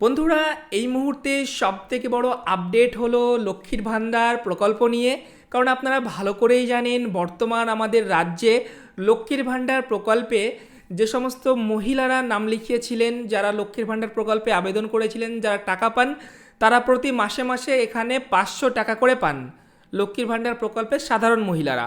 বন্ধুরা, এই মুহূর্তে সব থেকে বড় আপডেট হলো লক্ষ্মীর ভাণ্ডার প্রকল্প নিয়ে। কারণ আপনারা ভালো করেই জানেন, বর্তমান আমাদের রাজ্যে লক্ষ্মীর ভাণ্ডার প্রকল্পে যে সমস্ত মহিলারা নাম লিখিয়েছিলেন, যারা লক্ষ্মীর ভাণ্ডার প্রকল্পে আবেদন করেছিলেন, যারা টাকা পান, তারা প্রতি মাসে মাসে এখানে পাঁচশো টাকা করে পান লক্ষ্মীর ভাণ্ডার প্রকল্পের সাধারণ মহিলারা।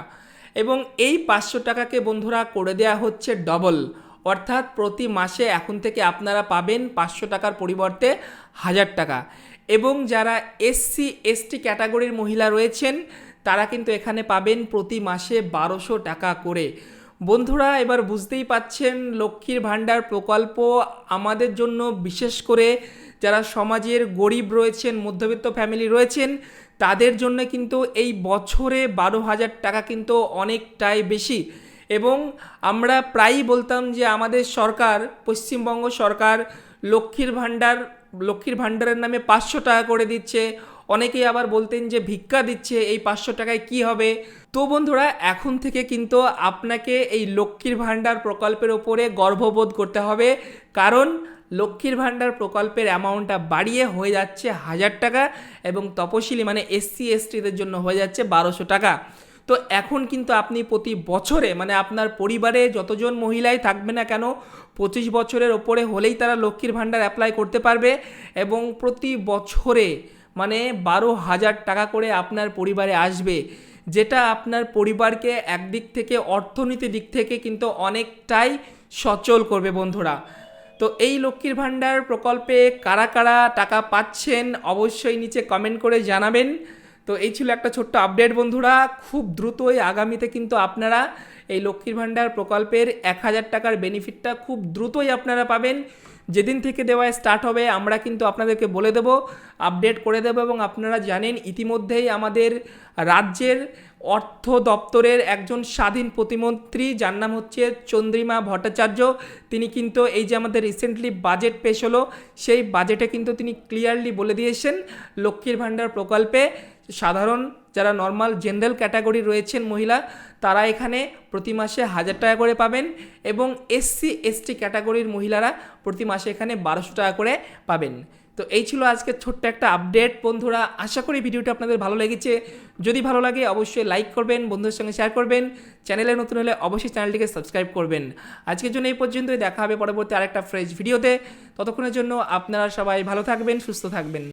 এবং এই পাঁচশো টাকাকে বন্ধুরা করে দেয়া হচ্ছে ডবল অর্থাৎ প্রতি মাসে এখন থেকে আপনারা পাবেন পাঁচশো টাকার পরিবর্তে হাজার টাকা। এবং যারা এসসি এসটি ক্যাটাগরির মহিলা রয়েছেন, তারা কিন্তু এখানে পাবেন প্রতি মাসে বারোশো টাকা করে। বন্ধুরা, এবার বুঝতেই পাচ্ছেন লক্ষ্মীর ভাণ্ডার প্রকল্প আমাদের জন্য বিশেষ করে যারা সমাজের গরিব রয়েছেন, মধ্যবিত্ত ফ্যামিলি রয়েছেন, তাদের জন্য কিন্তু এই বছরে বারো হাজার টাকা কিন্তু অনেকটাই বেশি। এবং আমরা প্রায়ই বলতাম যে আমাদের সরকার, পশ্চিমবঙ্গ সরকার লক্ষ্মীর ভাণ্ডার, লক্ষ্মীর ভাণ্ডারের নামে পাঁচশো টাকা করে দিচ্ছে। অনেকেই আবার বলতেন যে ভিক্ষা দিচ্ছে, এই পাঁচশো টাকায় কি হবে? তো বন্ধুরা, এখন থেকে কিন্তু আপনাকে এই লক্ষ্মীর ভাণ্ডার প্রকল্পের ওপরে গর্ববোধ করতে হবে। কারণ লক্ষ্মীর ভাণ্ডার প্রকল্পের অ্যামাউন্টটা বাড়িয়ে হয়ে যাচ্ছে হাজার টাকা এবং তপশিলি মানে এসসি, এসটিদের জন্য হয়ে যাচ্ছে বারোশো টাকা। তো এখন কিন্তু আপনি প্রতি বছরে মানে আপনার পরিবারে যতজন মহিলাই থাকবে না কেন, পঁচিশ বছরের ওপরে হলেই তারা লক্ষ্মীর ভাণ্ডার অ্যাপ্লাই করতে পারবে এবং প্রতি বছরে মানে বারো হাজার টাকা করে আপনার পরিবারে আসবে, যেটা আপনার পরিবারকে একদিক থেকে অর্থনীতি দিক থেকে কিন্তু অনেকটাই সচল করবে বন্ধুরা। তো এই লক্ষ্মীর ভাণ্ডার প্রকল্পে কারা কারা টাকা পাচ্ছেন, অবশ্যই নিচে কমেন্ট করে জানাবেন। তো এই ছিল একটা ছোট্ট আপডেট বন্ধুরা। খুব দ্রুতই আগামীতে কিন্তু আপনারা এই লক্ষ্মীর ভাণ্ডার প্রকল্পের এক হাজার টাকার বেনিফিটটা খুব দ্রুতই আপনারা পাবেন। যেদিন থেকে দেওয়ায় স্টার্ট হবে, আমরা কিন্তু আপনাদেরকে বলে দেব আপডেট করে দেব এবং আপনারা জানেন ইতিমধ্যেই আমাদের রাজ্যের অর্থ দপ্তরের একজন স্বাধীন প্রতিমন্ত্রী, যার নাম হচ্ছে চন্দ্রিমা ভট্টাচার্য। তিনি কিন্তু এই যে আমাদের রিসেন্টলি বাজেট পেশ হলো, সেই বাজেটে কিন্তু তিনি ক্লিয়ারলি বলে দিয়েছেন লক্ষ্মীর ভাণ্ডার প্রকল্পে। সাধারণ যারা নর্মাল জেনারেল ক্যাটাগরি রয়েছেন মহিলা, তারা এখানে প্রতি মাসে হাজার টাকা করে পাবেন এবং এসসি এসটি ক্যাটাগরির মহিলারা প্রতি মাসে এখানে বারোশো টাকা করে পাবেন। তো এই ছিল আজকে ছোট্ট একটা আপডেট বন্ধুরা, আশা করি ভিডিওটা আপনাদের ভালো লেগেছে। যদি ভালো লাগে, অবশ্যই লাইক করবেন, বন্ধুদের সঙ্গে শেয়ার করবেন। চ্যানেলে নতুন হলে অবশ্যই চ্যানেলটিকে সাবস্ক্রাইব করবেন। আজকের জন্য এই পর্যন্তই। দেখা হবে পরবর্তী আরেকটা ফ্রেশ ভিডিওতে ততক্ষণের জন্য আপনারা সবাই ভালো থাকবেন, সুস্থ থাকবেন।